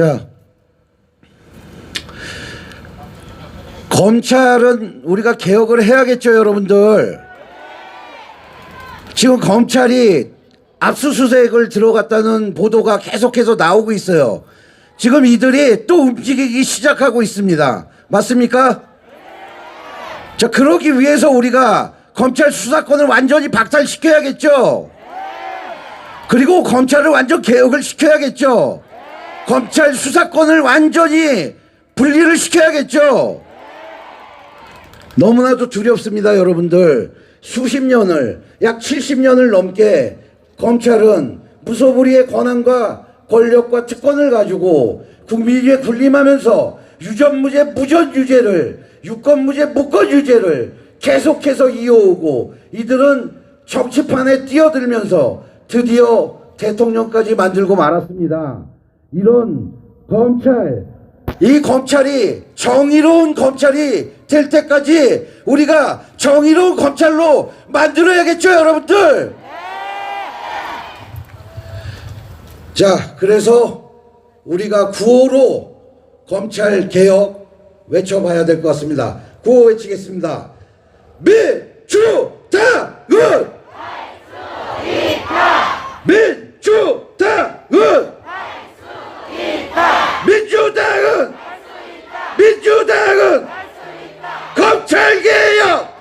자, 검찰은 우리가 개혁을 해야겠죠, 여러분들. 지금 검찰이 압수수색을 들어갔다는 보도가 계속해서 나오고 있어요. 지금 이들이 또 움직이기 시작하고 있습니다. 맞습니까? 자, 그러기 위해서 우리가 검찰 수사권을 완전히 박탈시켜야겠죠. 그리고 검찰을 완전 개혁을 시켜야겠죠. 검찰 수사권을 완전히 분리를 시켜야겠죠. 너무나도 두렵습니다, 여러분들. 수십 년을, 약 70년을 넘게 검찰은 무소불위의 권한과 권력과 특권을 가지고 국민 위에 군림하면서 유전무죄 무전유죄를 유권무죄 무권유죄를 계속해서 이어오고 이들은 정치판에 뛰어들면서 드디어 대통령까지 만들고 말았습니다. 이런 검찰, 이 검찰이 정의로운 검찰이 될 때까지 우리가 정의로운 검찰로 만들어야겠죠, 여러분들? 자, 그래서 우리가 구호로 검찰 개혁 외쳐봐야 될 것 같습니다. 구호 외치겠습니다. 민주 민주당은 검찰개혁!